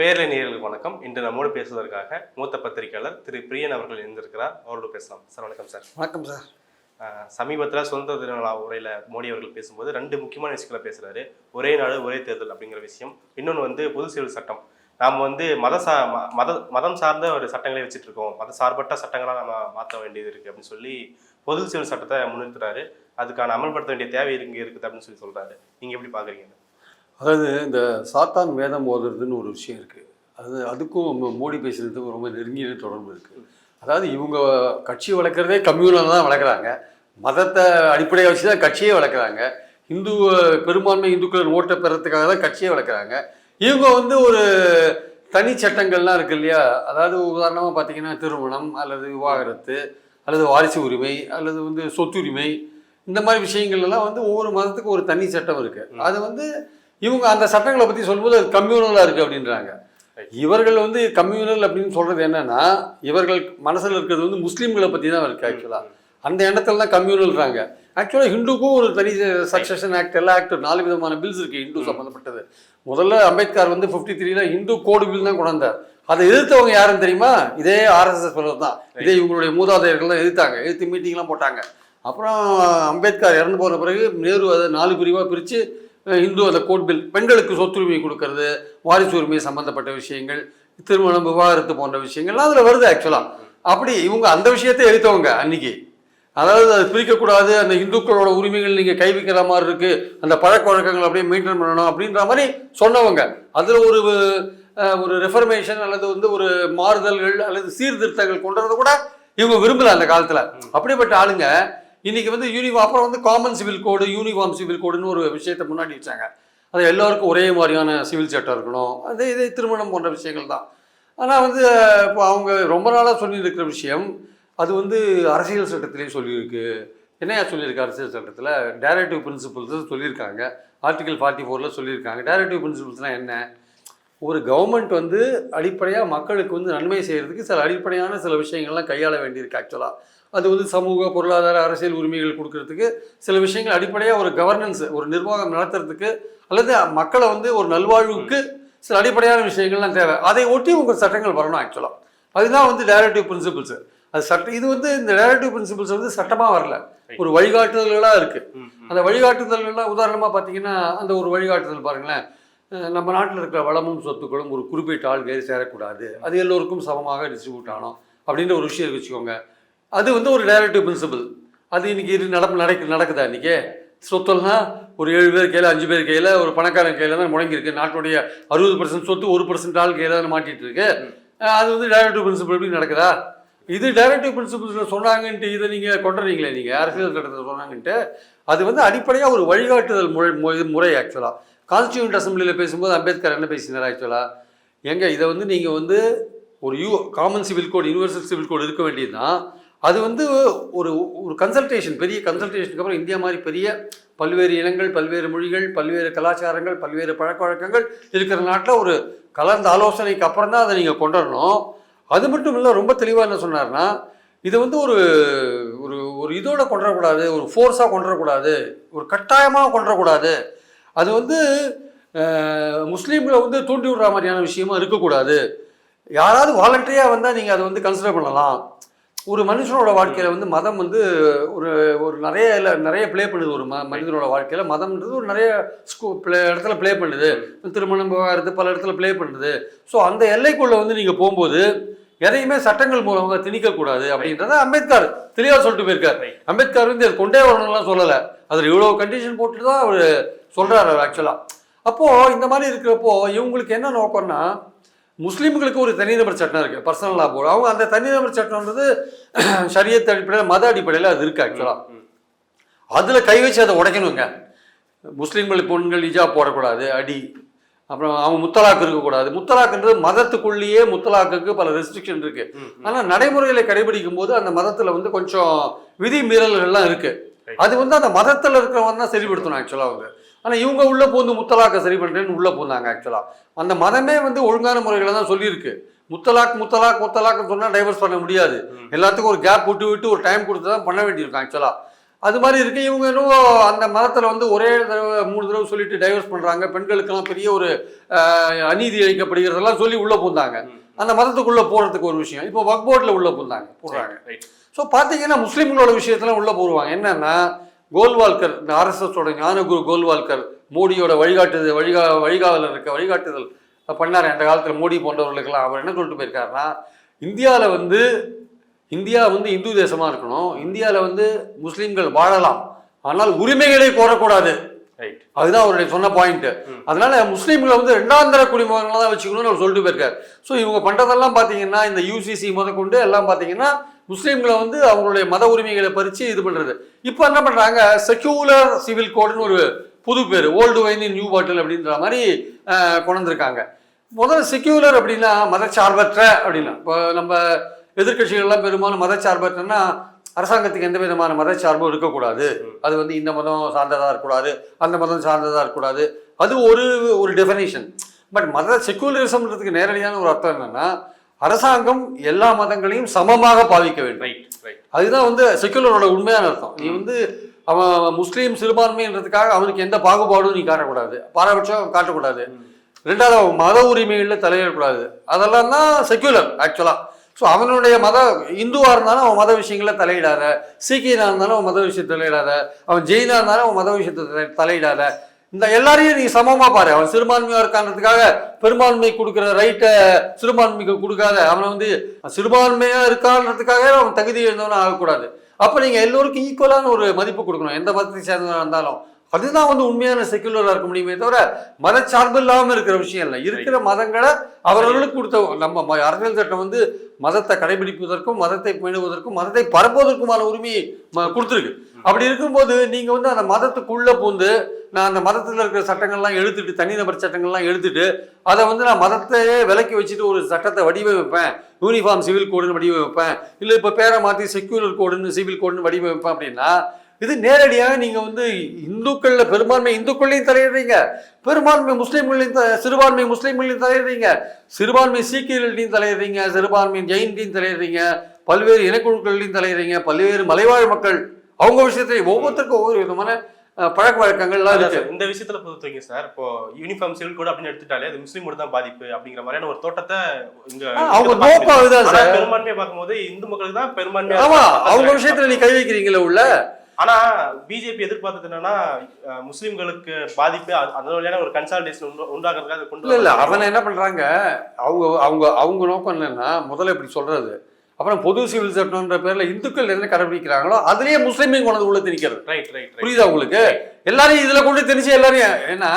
பேரலை நேயர்களுக்கு வணக்கம். இன்று நம்மோடு பேசுவதற்காக மூத்த பத்திரிகையாளர் திரு பிரியன் அவர்கள் இருந்திருக்கிறார் அவரோடு பேசலாம். சார் வணக்கம் சார். வணக்கம் சார். சமீபத்தில் சுதந்திர விழா உரையில் மோடி அவர்கள் பேசும்போது ரெண்டு முக்கியமான விஷயங்களை பேசுறாரு. ஒரே நாடு ஒரே தேர்தல் அப்படிங்கிற விஷயம். இன்னொன்று வந்து பொது சிவில் சட்டம். நாம் வந்து மத சா மத மதம் சார்ந்த ஒரு சட்டங்களை வச்சுட்டு இருக்கோம். மத சார்பற்ற சட்டங்களாக நம்ம மாற்ற வேண்டியது இருக்கு அப்படின்னு சொல்லி பொது சிவில் சட்டத்தை முன்னிறுத்துறாரு. அதுக்கான அமல்படுத்த வேண்டிய தேவை இங்கே இருக்குது அப்படின்னு சொல்லி சொல்றாரு. நீங்க எப்படி பாக்குறீங்க? அதாவது இந்த சாத்தான் வேதம் ஓதுறதுன்னு ஒரு விஷயம் இருக்குது அது அதுக்கும் மோடி பேசுகிறதுக்கும் ரொம்ப நெருங்கிய தொடர்பு இருக்குது அதாவது இவங்க கட்சி வளர்க்குறதே கம்யூனல் தான் வளர்க்குறாங்க. மதத்தை அடிப்படையாக வச்சு தான் கட்சியே வளர்க்குறாங்க. இந்து பெரும்பான்மை இந்துக்கள் ஓட்டை பெறத்துக்காக தான் கட்சியே வளர்க்குறாங்க. இவங்க வந்து ஒரு தனி சட்டங்கள்லாம் இருக்கு இல்லையா? அதாவது உதாரணமாக பார்த்தீங்கன்னா திருமணம் அல்லது விவாகரத்து அல்லது வாரிசு உரிமை அல்லது வந்து சொத்துரிமை இந்த மாதிரி விஷயங்கள் எல்லாம் வந்து ஒவ்வொரு மதத்துக்கும் ஒரு தனி சட்டம் இருக்குது அது வந்து இவங்க அந்த சட்டங்களை பற்றி சொல்லும்போது அது கம்யூனலாக இருக்குது அப்படின்றாங்க. இவர்கள் வந்து கம்யூனல் அப்படின்னு சொல்றது என்னன்னா இவர்கள் மனசில் இருக்கிறது வந்து முஸ்லீம்களை பற்றி தான் இருக்கு ஆக்சுவலாக அந்த எண்ணத்துல தான் கம்யூனல்றாங்க ஆக்சுவலாக ஹிந்துக்கும் ஒரு தனி சக்சஷன் ஆக்ட் எல்லா ஆக்ட் நாலு விதமான பில்ஸ் இருக்கு ஹிந்து சம்மந்தப்பட்டது முதல்ல அம்பேத்கர் வந்து ஃபிஃப்டி த்ரீல இந்து கோடு பில் தான் கொண்டு வந்தார் அதை எதிர்த்தவங்க யாருன்னு தெரியுமா? இதே ஆர்எஸ்எஸ் தான். இதே இவங்களுடைய மூதாதையர்கள் தான் எதிர்த்தாங்க. எதிர்த்து மீட்டிங்லாம் போட்டாங்க. அப்புறம் அம்பேத்கர் இறந்து போன பிறகு நேரு அதை நாலு பிரிவாக பிரித்து இந்து அந்த கோட் பில் பெண்களுக்கு சொத்துரிமை கொடுக்கறது வாரிசு உரிமை சம்பந்தப்பட்ட விஷயங்கள் திருமணம் விவாகரத்து போன்ற விஷயங்கள்லாம் அதில் வருது ஆக்சுவலாக அப்படி இவங்க அந்த விஷயத்தை எடுத்தவங்க அன்னைக்கு. அதாவது அது பிரிக்கக்கூடாது அந்த இந்துக்களோட உரிமைகள் நீங்கள் கைவிக்கிற மாதிரி இருக்குது அந்த பழக்க வழக்கங்கள் அப்படியே மெயின்டைன் பண்ணணும் அப்படின்ற மாதிரி சொன்னவங்க. அதில் ஒரு ஒரு ரெஃபர்மேஷன் அல்லது வந்து ஒரு மாறுதல்கள் அல்லது சீர்திருத்தங்கள் கொண்டு வரதை கூட இவங்க விரும்பல அந்த காலத்தில். அப்படிப்பட்ட ஆளுங்க இன்றைக்கி வந்து யூனிஃபார்ம் அப்புறம் வந்து common civil code uniform civil கோடுன்னு ஒரு விஷயத்தை முன்னாடி வச்சாங்க. அது எல்லாருக்கும் ஒரே மாதிரியான சிவில் சட்டம் இருக்கணும். அது இது திருமணம் போன்ற விஷயங்கள் தான். ஆனால் வந்து இப்போ அவங்க ரொம்ப நாளாக சொல்லியிருக்கிற விஷயம் அது வந்து அரசியல் சட்டத்திலேயே சொல்லியிருக்கு. என்னையா சொல்லியிருக்கு அரசியல் சட்டத்தில்? டைரக்டிவ் பிரின்சிபல்ஸ் சொல்லியிருக்காங்க. ஆர்டிகல் ஃபார்ட்டி ஃபோரில் சொல்லியிருக்காங்க. டைரக்டிவ் பிரின்சிபல்ஸ்னால் என்ன? ஒரு கவர்மெண்ட் வந்து அடிப்படையாக மக்களுக்கு வந்து நன்மை செய்கிறதுக்கு சில அடிப்படையான சில விஷயங்கள்லாம் கையாள வேண்டியிருக்கு ஆக்சுவலாக அது வந்து சமூக பொருளாதார அரசியல் உரிமைகள் கொடுக்கறதுக்கு சில விஷயங்கள் அடிப்படையாக ஒரு கவர்னன்ஸ் ஒரு நிர்வாகம் நடத்துறதுக்கு அல்லது மக்களை வந்து ஒரு நல்வாழ்வுக்கு சில அடிப்படையான விஷயங்கள்லாம் தேவை. அதை ஒட்டி உங்கள் சட்டங்கள் வரணும் ஆக்சுவலாக அதுதான் வந்து டைரக்டிவ் பிரின்சிபல்ஸ் அது சட்ட இது வந்து இந்த டைரக்டிவ் பிரின்சிபல்ஸ் வந்து சட்டமாக வரல. ஒரு வழிகாட்டுதல்களாக இருக்குது அந்த வழிகாட்டுதல்கள்லாம் உதாரணமாக பார்த்தீங்கன்னா அந்த ஒரு வழிகாட்டுதல் பாருங்களேன். நம்ம நாட்டில் இருக்கிற வளமும் சொத்துக்களும் ஒரு குறிப்பிட்ட ஆள்கள் சேரக்கூடாது. அது எல்லோருக்கும் சமமாக டிஸ்ட்ரிபியூட் ஆகணும். அப்படின்ற ஒரு விஷயம் வச்சுக்கோங்க. அது வந்து ஒரு டைரக்டிவ் பிரின்சிபல் அது இன்றைக்கி இது நடப்பு நடக்கு நடக்குதா இன்றைக்கி சொத்தெல்லாம் ஒரு ஏழு பேர் கையில் அஞ்சு பேர் கையில் ஒரு பணக்காரன் கையில் தான் முடங்கியிருக்கு. நாட்டுடைய அறுபது பர்சன்ட் சொத்து ஒரு பர்சன்ட் ஆள் கையில் தான் மாட்டிட்டு இருக்கு அது வந்து டைரக்டிவ் பிரின்சிபல் எப்படி நடக்குதா? இது டைரக்டிவ் பிரின்சிபிள்ஸில் சொன்னாங்கன்ட்டு இதை நீங்கள் கொண்டுறீங்களே நீங்கள் அரசியல் சட்டத்தில் சொன்னாங்கன்ட்டு. அது வந்து அடிப்படையாக ஒரு வழிகாட்டுதல் முறை மு- முறை ஆக்சுவலாக கான்ஸ்டியூண்ட் அசம்பிளியில் பேசும்போது அம்பேத்கர் என்ன பேசினார் ஆக்சுவலாக எங்கே இதை வந்து நீங்கள் வந்து ஒரு U common civil code universal civil code இருக்க வேண்டியதுதான். அது வந்து ஒரு ஒரு கன்சல்டேஷன் பெரிய கன்சல்டேஷனுக்கு அப்புறம் இந்தியா மாதிரி பெரிய பல்வேறு இனங்கள் பல்வேறு மொழிகள் பல்வேறு கலாச்சாரங்கள் பல்வேறு பழக்க வழக்கங்கள் இருக்கிற நாட்டில் ஒரு கலந்த ஆலோசனைக்கு அப்புறம் தான் அதை நீங்கள் கொண்டரணும் அது மட்டும் இல்லை ரொம்ப தெளிவாக என்ன சொன்னார்னா இதை வந்து ஒரு ஒரு ஒரு இதோட கொண்டுடக்கூடாது ஒரு ஃபோர்ஸாக கொண்டு வரக்கூடாது ஒரு கட்டாயமாக கொண்டுடக்கூடாது அது வந்து முஸ்லீம்களை வந்து தூண்டி விடுற மாதிரியான விஷயமா இருக்கக்கூடாது. யாராவது வாலண்டரியாக வந்தால் நீங்கள் அதை வந்து கன்சிடர் பண்ணலாம். ஒரு மனுஷனோட வாழ்க்கையில் வந்து மதம் வந்து ஒரு ஒரு நிறைய இல்ல நிறைய ப்ளே பண்ணுது ஒரு ம மனிதனோட வாழ்க்கையில். மதம்ன்றது ஒரு நிறைய ஸ்கூ ப்ளே இடத்துல ப்ளே பண்ணுது. திருமணம் விவகாரத்து பல இடத்துல ப்ளே பண்ணுது. ஸோ அந்த எல்லைக்குள்ளே வந்து நீங்கள் போகும்போது எதையுமே சட்டங்கள் மூலமாக திணிக்கக்கூடாது அப்படின்றத அம்பேத்கர் தெளிவாக சொல்லிட்டு போயிருக்காரு. அம்பேத்கர் வந்து அது கொண்டே வரணும்லாம் சொல்லலை. அதில் இவ்வளோ கண்டிஷன் போட்டு தான் அவர் சொல்கிறாரு ஆக்சுவலாக அப்போது இந்த மாதிரி இருக்கிறப்போ இவங்களுக்கு என்ன நோக்கம்னா முஸ்லீம்களுக்கு ஒரு தனிநபர் சட்டம் இருக்குது பர்சனல் லா போர்டு அவங்க அந்த தனிநபர் சட்டம்ன்றது ஷரியத் அடிப்படையில் மத அடிப்படையில் அது இருக்குது ஆக்சுவலாக அதில் கை வச்சு அதை உடைக்கணுங்க. முஸ்லீம்கள் பெண்கள் இஜாப் போடக்கூடாது அடி. அப்புறம் அவங்க முத்தலாக் இருக்கக்கூடாது. முத்தலாக்குன்றது மதத்துக்குள்ளேயே முத்தலாக்குக்கு பல ரெஸ்ட்ரிக்ஷன் இருக்கு. ஆனால் நடைமுறையில் கடைபிடிக்கும் போது அந்த மதத்தில் வந்து கொஞ்சம் விதி மீறல்கள்லாம் இருக்கு அது வந்து அந்த மதத்தில் இருக்கிறவங்க தான் சரிப்படுத்தணும் ஆக்சுவலாக அவங்க. ஆனால் இவங்க உள்ளே பூந்து முத்தலாக்கை சரி பண்ணுறேன்னு உள்ளே பூந்தாங்க ஆக்சுவலாக அந்த மதமே வந்து ஒழுங்கான முறைகளை தான் சொல்லியிருக்கு. முத்தலாக் முத்தலாக் முத்தலாக்னு சொன்னால் டைவர்ஸ் பண்ண முடியாது. எல்லாத்துக்கும் ஒரு கேப் விட்டு விட்டு ஒரு டைம் கொடுத்து தான் பண்ண வேண்டியிருக்கும் ஆக்சுவலாக அது மாதிரி இருக்கு. இவங்க என்னவோ அந்த மதத்தில் வந்து ஒரே தடவை மூணு தடவை சொல்லிட்டு டைவர்ஸ் பண்ணுறாங்க பெண்களுக்கெல்லாம் பெரிய ஒரு அநீதி இழைக்கப்படுகிறதெல்லாம் சொல்லி உள்ளே பூந்தாங்க. அந்த மதத்துக்குள்ளே போகிறதுக்கு ஒரு விஷயம். இப்போ வக் போர்டில் உள்ளே பூந்தாங்க போடுறாங்க. ஸோ பார்த்தீங்கன்னா முஸ்லீம்களோட விஷயத்தெல்லாம் உள்ளே போடுவாங்க. என்னன்னா கோல்வால்கர் இந்த ஆர்எஸ்எஸோட ஞானகுரு கோல்வால்கர் மோடியோட வழிகாட்டுதல் வழிகா வழிகாவலர் இருக்க வழிகாட்டுதல் பண்ணார். அந்த காலத்தில் மோடி போன்றவர்களுக்கெல்லாம் அவர் என்ன சொல்லிட்டு போயிருக்காருன்னா இந்தியாவில் வந்து இந்தியா வந்து இந்து தேசமாக இருக்கணும். இந்தியாவில் வந்து முஸ்லீம்கள் வாழலாம். ஆனால் உரிமைகளை கோரக்கூடாது. ரைட் அதுதான் அவருடைய சொன்ன பாயிண்ட். அதனால முஸ்லீம்களை வந்து ரெண்டாம் தர குடிமகன்களை தான் வச்சுக்கணும்னு அவர் சொல்லிட்டு போயிருக்காரு. ஸோ இவங்க பண்றதெல்லாம் பார்த்தீங்கன்னா இந்த யூசிசி முதற்கொண்டு எல்லாம் பார்த்தீங்கன்னா முஸ்லீம்களை வந்து அவங்களுடைய மத உரிமைகளை பறித்து இது பண்ணுறது இப்போ என்ன பண்ணுறாங்க செக்யூலர் சிவில் கோடுன்னு ஒரு புது பேர் ஓல்டு வைன் நியூ பாட்டில் அப்படின்ற மாதிரி கொண்டிருக்காங்க முதல்ல செக்யூலர் அப்படின்னா மதச்சார்பற்ற அப்படின்னா. இப்போ நம்ம எதிர்க்கட்சிகள்லாம் பெரும்பாலும் மதச்சார்பற்றன்னா அரசாங்கத்துக்கு எந்த விதமான மதச்சார்பும் இருக்கக்கூடாது. அது வந்து இந்த மதம் சார்ந்ததாக இருக்கக்கூடாது அந்த மதம் சார்ந்ததாக இருக்கக்கூடாது. அது ஒரு ஒரு டெஃபினேஷன் பட் மத செக்யூலரிசம்ன்றதுக்கு நேரடியான ஒரு அர்த்தம் என்னென்னா அரசாங்கம் எல்லா மதங்களையும் சமமாக பாவிக்க வேண்டும். அதுதான் வந்து செக்குலரோட உண்மையான அர்த்தம். நீ வந்து அவன் முஸ்லீம் சிறுபான்மைன்றதுக்காக அவனுக்கு எந்த பாகுபாடும் நீ காட்டக்கூடாது. பாரபட்சம் காட்டக்கூடாது. ரெண்டாவது அவன் மத உரிமைகளில் தலையிடக்கூடாது. அதெல்லாம் தான் செக்குலர் ஆக்சுவலாக ஸோ அவனுடைய மத இந்துவாக இருந்தாலும் அவன் மத விஷயங்களில் தலையிடாத. சீக்கியனாக இருந்தாலும் அவன் மத விஷயத்தை தலையிடாத. அவன் ஜெயினாக இருந்தாலும் அவன் மத விஷயத்தை தலை- தலையிடாத. இந்த எல்லாரையும் நீ சமமாக பாரு. அவன் சிறுபான்மையாக இருக்கான்றதுக்காக பெரும்பான்மை கொடுக்குற ரைட்டை சிறுபான்மைக்கு கொடுக்காத. அவனை வந்து சிறுபான்மையாக இருக்கான்றதுக்காக அவன் தகுதி எழுந்தவனும் ஆகக்கூடாது அப்போ நீங்கள் எல்லோருக்கும் ஈக்குவலான ஒரு மதிப்பு கொடுக்கணும். எந்த மதத்தை சேர்ந்தவனா இருந்தாலும். அதுதான் வந்து உண்மையான செக்குலராக இருக்க முடியுமே தவிர மதச்சார்பு இல்லாமல் இருக்கிற விஷயம் இல்லை. இருக்கிற மதங்களை அவர்களுக்கு கொடுத்த நம்ம அரசியல் சட்டம் வந்து மதத்தை கடைபிடிப்பதற்கும் மதத்தை பேணுவதற்கும் மதத்தை பரப்புவதற்குமான உரிமையை கொடுத்துருக்கு. அப்படி இருக்கும்போது நீங்கள் வந்து அந்த மதத்துக்குள்ளே பூந்து நான் அந்த மதத்தில் இருக்கிற சட்டங்கள்லாம் எடுத்துட்டு தனிநபர் சட்டங்கள்லாம் எடுத்துட்டு அதை வந்து நான் மதத்தையே விலக்கி வச்சுட்டு ஒரு சட்டத்தை வடிவமைப்பேன். Uniform civil கோடுன்னு வடிவமைப்பேன். இல்லை இப்போ பேரை மாற்றி செக்யூலர் கோடுன்னு சிவில் கோடுன்னு வடிவமைப்பேன் அப்படின்னா இது நேரடியாக நீங்கள் வந்து இந்துக்களில் பெரும்பான்மை இந்துக்கள்லையும் தலையிடுறீங்க. பெரும்பான்மை முஸ்லீம்களையும் சிறுபான்மை முஸ்லீம்களையும் தலையிடுறீங்க. சிறுபான்மை சீக்கியர்களையும் தலையிடுறீங்க. சிறுபான்மை ஜெயின்டையும் தலையிடுறீங்க. பல்வேறு இனக்குழுக்கள்லையும் தலையிடுறீங்க. பல்வேறு மலைவாழ் மக்கள். அவங்க விஷயத்தையும் ஒவ்வொருத்தருக்கும் ஒவ்வொரு விதமான பழக்க வழக்கங்கள்லாம் இருக்கு. இந்த விஷயத்துல பொறுத்தவரைக்கும் சார். இப்போ யூனிஃபார்ம் சிவில் கோட் அப்படின்னு எடுத்துட்டாலே அது முஸ்லீமோட தான் பாதிப்பு அப்படிங்கிற மாதிரியான ஒரு தோட்டத்தை இங்க அவங்க நோக்கம் ஆனா சார். பெரும்பான்மையை பார்க்கும்போது இந்து மக்களுக்கு தான் பெரும்பான்மையா ஆமா. அவங்க விஷயத்துல நீ கை வைக்கிறீங்களே உள்ள. ஆனா பிஜேபி எதிர்பார்த்தது என்னன்னா முஸ்லிம்களுக்கு பாதிப்பு அந்த வழியான ஒரு கன்சால்டேஷன் உண்டாக்குறதுக்காக அதை கொண்டு இல்ல. அவன் என்ன பண்றாங்க? அவங்க அவங்க அவங்க நோக்கம் என்னன்னா முதல்ல இப்படி சொல்றது. அப்புறம் பொது சிவில் சட்டம்ன்ற பேர்ல இந்துக்கள் என்ன கடைபிடிக்கிறாங்களோ அதுலயே முஸ்லீமையும் கொண்டு உள்ள திணிக்கிறது. ரைட் ரைட் புரியுதா உங்களுக்கு? எல்லாரையும் இதுல கொண்டு திணிச்சு எல்லாரையும் ஏன்னா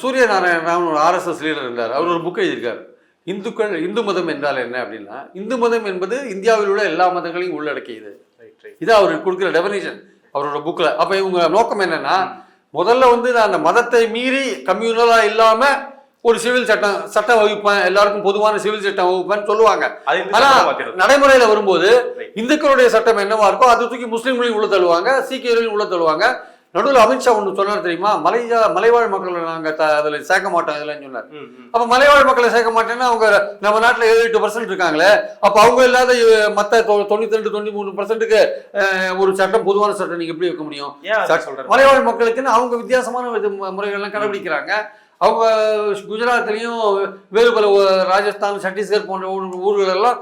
சூரிய நாராயணன் ஒரு ஆர்எஸ்எஸ் லீடர் இருந்தார். அவர் ஒரு புக் எழுதியிருக்காரு. இந்துக்கள் இந்து மதம் என்றால் என்ன அப்படின்னா இந்து மதம் என்பது இந்தியாவில் உள்ள எல்லா மதங்களையும் உள்ளடக்கியது. இது அவர் கொடுக்குற டெஃபினேஷன் அவரோட புக்கில் அப்போ இவங்க நோக்கம் என்னன்னா முதல்ல வந்து நான் அந்த மதத்தை மீறி கம்யூனலாக இல்லாமல் ஒரு சிவில் சட்டம் சட்டம் வகுப்பேன் எல்லாருக்கும் பொதுவான சிவில் சட்டம் வகுப்பேன்னு சொல்லுவாங்க. ஆனா. நடைமுறையில வரும்போது. இந்துக்களுடைய சட்டம் என்னவா இருக்கோ அது தூக்கி முஸ்லீம்களையும் உள்ள தள்ளுவாங்க சீக்கியர்களையும் உள்ள தள்ளுவாங்க. நடுவில் அமித்ஷா ஒன்று சொன்னார் தெரியுமா? மலையா மலைவாழ் மக்களை நாங்கள் த அதில் சேர்க்க மாட்டோம் இதெல்லாம் சொன்னார். அப்போ மலைவாழ் மக்களை சேர்க்க மாட்டேன்னா அவங்க நம்ம நாட்டில் ஏழு எட்டு பர்சன்ட் இருக்காங்களே அப்போ அவங்க இல்லாத தொ- தொண்ணூத்தி ரெண்டு தொண்ணூத்தி மூணு பர்சன்ட்டுக்கு ஒரு சட்டம் பொதுவான சட்டம் நீங்க எப்படி வைக்க முடியும்? மலைவாழ் மக்களுக்குன்னு அவங்க வித்தியாசமான முறைகள்லாம் கடைபிடிக்கிறாங்க. அவங்க குஜராத்லேயும் வேறு பல ராஜஸ்தான் சத்தீஸ்கர் போன்ற ஊர் ஊர்கள் எல்லாம்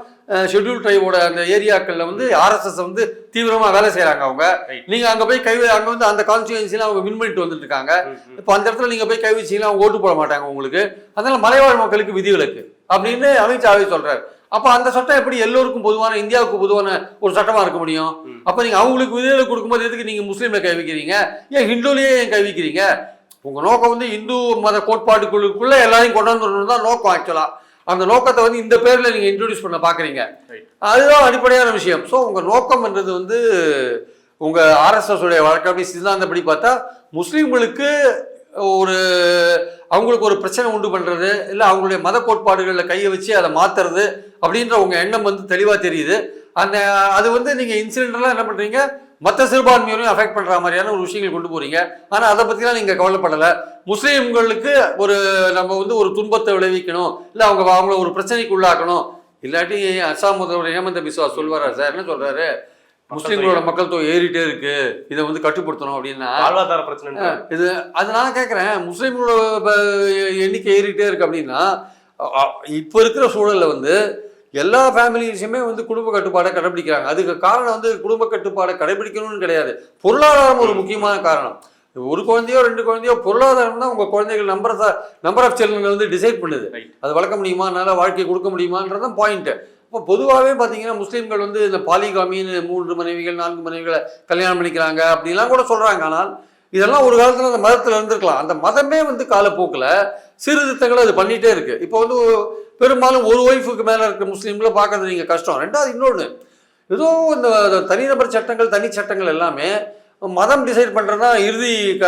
ஷெட்யூல் ட்ரைவோட அந்த ஏரியாக்களில் வந்து ஆர்எஸ்எஸ் வந்து தீவிரமாக வேலை செய்கிறாங்க அவங்க. நீங்கள் அங்கே போய் கை அங்கே வந்து அந்த கான்ஸ்டியூன்சியில் அவங்க வின் பண்ணிட்டு வந்துட்டு இருக்காங்க. இப்போ அந்த இடத்துல நீங்கள் போய் கை வச்சீங்கன்னா அவங்க ஓட்டு போட மாட்டாங்க உங்களுக்கு. அதனால மலைவாழ் மக்களுக்கு விதிவிலக்கு அப்படின்னு அமித்ஷாவே சொல்றாரு. அப்போ அந்த சட்டம் எப்படி எல்லோருக்கும் பொதுவான இந்தியாவுக்கு பொதுவான ஒரு சட்டமா இருக்க முடியும். அப்போ நீங்க அவங்களுக்கு விதிவிலக்கு கொடுக்கும்போது எதுக்கு நீங்க முஸ்லீம்ல கை வைக்கிறீங்க ஏன் ஹிந்துலயே ஏன் கை வைக்கிறீங்க உங்க நோக்கம் வந்து இந்து மத கோட்பாடுக்குள்ளுக்குள்ள எல்லாரையும் கொண்டு வந்துடணும் தான் நோக்கம் ஆக்சுவலா அந்த நோக்கத்தை வந்து இந்த பேர்ல நீங்க இன்ட்ரோடியூஸ் பண்ண Right. அதுதான் அடிப்படையான விஷயம். ஸோ உங்க நோக்கம்ன்றது வந்து உங்க ஆர்எஸ்எஸ் உடைய வழக்கப்படி சித்தாந்தப்படி பார்த்தா முஸ்லீம்களுக்கு ஒரு அவங்களுக்கு ஒரு பிரச்சனை உண்டு பண்றது இல்லை அவங்களுடைய மத கோட்பாடுகளில் கையை வச்சு அதை மாத்துறது அப்படின்ற உங்க எண்ணம் வந்து தெளிவாக தெரியுது. அந்த அது வந்து நீங்க இன்சிடென்ட்லாம் என்ன பண்றீங்க? மற்ற சிறுபான்மையோரையும் அஃபெக்ட் பண்ற மாதிரியான ஒரு விஷயங்கள் கொண்டு போறீங்க. ஆனா அதை பத்திலாம் நீங்க கவலைப்படலை. முஸ்லீம்களுக்கு ஒரு நம்ம வந்து ஒரு துன்பத்தை விளைவிக்கணும். இல்லை அவங்க அவங்கள ஒரு பிரச்சனைக்கு உள்ளாக்கணும். இல்லாட்டி அஸ்ஸாம் முதல்வர் ஹேமந்த பிஸ்வா சொல்வாரா சார்? என்ன சொல்றாரு? முஸ்லீம்களோட மக்கள் தொகை ஏறிட்டே இருக்கு. இதை வந்து கட்டுப்படுத்தணும் அப்படின்னா. வாழ்வாதார பிரச்சனை இது அது நான் கேட்குறேன் முஸ்லீம்களோட எண்ணிக்கை ஏறிட்டே இருக்கு அப்படின்னா இப்போ இருக்கிற சூழல்ல வந்து எல்லா ஃபேமிலிஸுமே வந்து குடும்ப கட்டுப்பாடை கடைபிடிக்கிறாங்க அதுக்கு காரணம் வந்து குடும்ப கட்டுப்பாடை கடைபிடிக்கணும்னு கிடையாது. பொருளாதாரம் ஒரு முக்கியமான காரணம். ஒரு குழந்தையோ ரெண்டு குழந்தையோ பொருளாதாரம் தான் உங்கள் குழந்தைகள் நம்பர் நம்பர் ஆஃப் சில்ட்ரன் வந்து டிசைட் பண்ணுது. அது வளர்க்க முடியுமா? நல்ல வாழ்க்கை கொடுக்க முடியுமான்றது தான் பாயிண்ட்டு இப்போ பொதுவாகவே பார்த்தீங்கன்னா முஸ்லீம்கள் வந்து இந்த பாலிகாமின்னு மூன்று மனைவிகள் நான்கு மனைவிகளை கல்யாணம் பண்ணிக்கிறாங்க அப்படிலாம் கூட சொல்கிறாங்க ஆனால் இதெல்லாம் ஒரு காலத்தில் அந்த மதத்தில் இருந்திருக்கலாம். அந்த மதமே வந்து காலப்போக்கில் சீர்திருத்தங்களை அது பண்ணிகிட்டே இருக்குது இப்போ வந்து பெரும்பாலும் ஒரு ஒய்ஃபுக்கு மேலே இருக்க முஸ்லீம்களை பார்க்கறது நீங்கள் கஷ்டம். ரெண்டாவது இன்னொன்று ஏதோ இந்த தனிநபர் சட்டங்கள் தனி சட்டங்கள் எல்லாமே மதம் டிசைட் பண்ணுறதுனா இறுதி க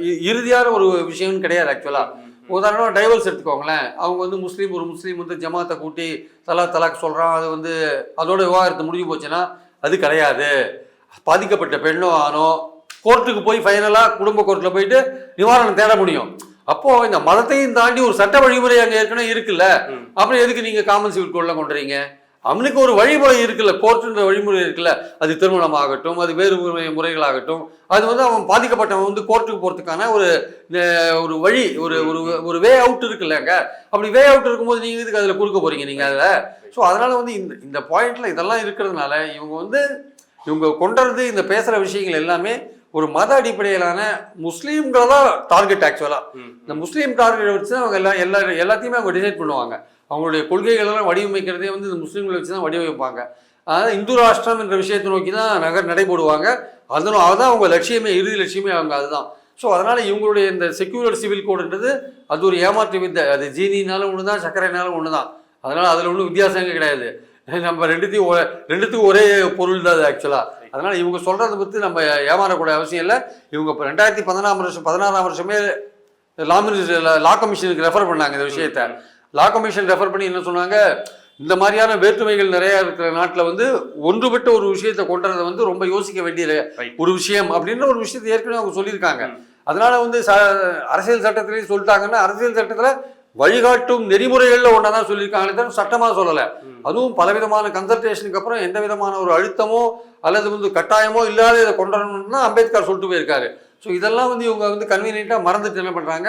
இ- இறுதியான ஒரு விஷயம்னு கிடையாது ஆக்சுவலாக உதாரணமாக டைவர்ஸ் எடுத்துக்கோங்களேன். அவங்க வந்து முஸ்லீம் ஒரு முஸ்லீம் வந்து ஜமாத்தை கூட்டி தலா தலாக் சொல்கிறான் அது வந்து அதோட விவாகரத்து முடிஞ்சு போச்சுன்னா அது கிடையாது. பாதிக்கப்பட்ட பெண்ணோ ஆணோ கோர்ட்டுக்கு போய் ஃபைனலாக குடும்ப கோர்ட்டில் போயிட்டு நிவாரணம் தேட முடியும். அப்போது இந்த மதத்தையும் தாண்டி ஒரு சட்ட வழிமுறை அங்கே ஏற்கனவே இருக்குல்ல. அப்புறம் எதுக்கு நீங்கள் காமன் சிவில் கோடில் கொண்டுறீங்க? அவனுக்கு ஒரு வழிமுறை இருக்குல்ல கோர்ட்டுன்ற வழிமுறை இருக்குல்ல. அது திருமணம் ஆகட்டும் அது வேறு முறை- முறைகளாகட்டும். அது வந்து அவன் பாதிக்கப்பட்டவன் வந்து கோர்ட்டுக்கு போகிறதுக்கான ஒரு ஒரு வழி ஒரு ஒரு ஒரு வே அவுட் இருக்குல்லங்க அப்படி வே அவுட் இருக்கும்போது நீங்கள் இதுக்கு அதில் கொடுக்க போறீங்க நீங்கள் அதில்? ஸோ அதனால வந்து இந்த இந்த பாயிண்ட்ல இதெல்லாம் இருக்கிறதுனால இவங்க வந்து இவங்க கொண்டுறது இந்த பேசுகிற விஷயங்கள் எல்லாமே ஒரு மத அடிப்படையிலான முஸ்லீம்களை தான் டார்கெட் ஆக்சுவலாக ம். இந்த முஸ்லீம் டார்கெட் வச்சு தான் அவங்க எல்லா எல்லா எல்லாத்தையுமே அவங்க டிசைட் பண்ணுவாங்க. அவங்களுடைய கொள்கைகள் எல்லாம் வடிவமைக்கிறதே வந்து இந்த முஸ்லீம்களை வச்சு தான் வடிவமைப்பாங்க. அதாவது இந்து ராஷ்டிரம் என்ற விஷயத்தை நோக்கி தான் நகர் நடைபோடுவாங்க. அதனும் அதுதான் அவங்க லட்சியமே இறுதி லட்சியமே அவங்க அதுதான். ஸோ அதனால் இவங்களுடைய இந்த செக்யூலர் சிவில் கோடுன்றது அது ஒரு ஏமாற்று வித்தை. அது ஜீனினாலும் ஒன்று தான் சர்க்கரைனாலும் ஒன்று தான் அதனால் அதில் ஒன்றும் வித்தியாசமே கிடையாது. நம்ம ரெண்டுத்தையும் ரெண்டுத்துக்கும் ஒரே பொருள் தான் அது ஆக்சுவலாக அதனால் இவங்க சொல்கிறத பற்றி நம்ம ஏமாறக்கூடிய அவசியம் இல்லை. இவங்க இப்போ ரெண்டாயிரத்தி பதினாறாம் வருஷம் பதினாறாம் வருஷமே லா மினிஸ்டர் லா கமிஷனுக்கு ரெஃபர் பண்ணாங்க இந்த விஷயத்தை. லா கமிஷன் ரெஃபர் பண்ணி என்ன சொன்னாங்க? இந்த மாதிரியான வேற்றுமைகள் நிறைய இருக்கிற நாட்டில் வந்து ஒன்றுபட்ட ஒரு விஷயத்தை கொண்டுறதை வந்து ரொம்ப யோசிக்க வேண்டிய. ஒரு விஷயம் அப்படின்ற ஒரு விஷயத்தை ஏற்கனவே அவங்க சொல்லியிருக்காங்க. அதனால வந்து ச அரசியல் சட்டத்திலேயே சொல்லிட்டாங்கன்னா அரசியல் சட்டத்தில் வழிகாட்டும் நெறிமுறைகளில் ஒன்றா தான் சொல்லியிருக்காங்களே தவிர சட்டமாக சொல்லலை. அதுவும் பலவிதமான கன்சல்டேஷனுக்கு அப்புறம் எந்த விதமான ஒரு அழுத்தமோ அல்லது வந்து கட்டாயமோ இல்லாத இதை கொண்டு வரணும்னு தான் அம்பேத்கர் சொல்லிட்டு போயிருக்காரு. ஸோ இதெல்லாம் வந்து இவங்க வந்து கன்வீனியண்ட்டாக மறந்துட்டு என்ன பண்ணுறாங்க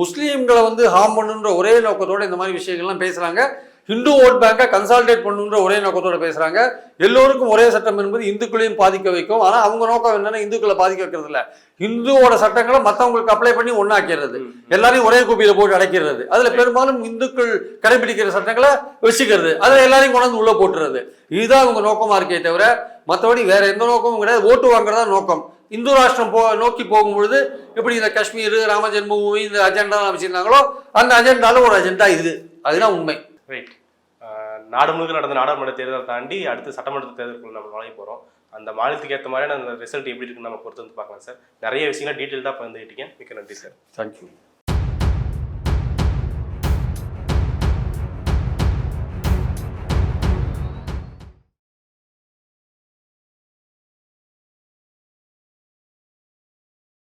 முஸ்லீம்களை வந்து ஹார்ம் பண்ணுன்ற ஒரே நோக்கத்தோட இந்த மாதிரி விஷயங்கள்லாம் பேசுகிறாங்க ஹிந்து ஓட் பேங்கை கன்சால்டேட் பண்ணுன்ற ஒரே நோக்கத்தோட பேசுகிறாங்க எல்லோருக்கும் ஒரே சட்டம் என்பது இந்துக்களையும் பாதிக்க வைக்கும். ஆனால் அவங்க நோக்கம் என்னன்னா இந்துக்களை பாதிக்க வைக்கிறது இல்லை. இந்துவோட சட்டங்களை மற்றவங்களுக்கு அப்ளை பண்ணி ஒன்றாக்கிறது. எல்லாரையும் ஒரே குப்பியில போட்டு அடைக்கிறது. அதுல பெரும்பாலும் இந்துக்கள் கடைபிடிக்கிற சட்டங்களை வச்சுக்கிறது. அதுல எல்லாரையும் கொண்டாந்து உள்ள போட்டுறது. இதுதான் அவங்க நோக்கமா இருக்கே தவிர மற்றபடி வேற எந்த நோக்கமும் கிடையாது. ஓட்டு வாங்குறதா நோக்கம். இந்து ராஷ்டிரம் போ நோக்கி போகும்பொழுது எப்படி இந்த காஷ்மீர் ராம ஜென்மபூமி இந்த அஜெண்டாலாம் வச்சிருந்தாங்களோ அந்த அஜெண்டால ஒரு அஜெண்டா இது. அதுதான் உண்மை. ரைட் நாடு முழுக்க நடந்த நாடாளுமன்ற தேர்தலை தாண்டி அடுத்து சட்டமன்ற தேர்தலுக்குள்ள நம்ம நுழைய போகிறோம் அந்த மாநிலத்துக்கு ஏற்ற மாதிரியான அந்த ரிசல்ட் எப்படி இருக்குன்னு நம்ம பொறுத்து வந்து பார்க்கலாம் சார் நிறைய விஷயங்கள் டீட்டெயில்டாக பகிர்ந்துக்கிட்டீங்க மிக்க நன்றி சார் தேங்க்யூ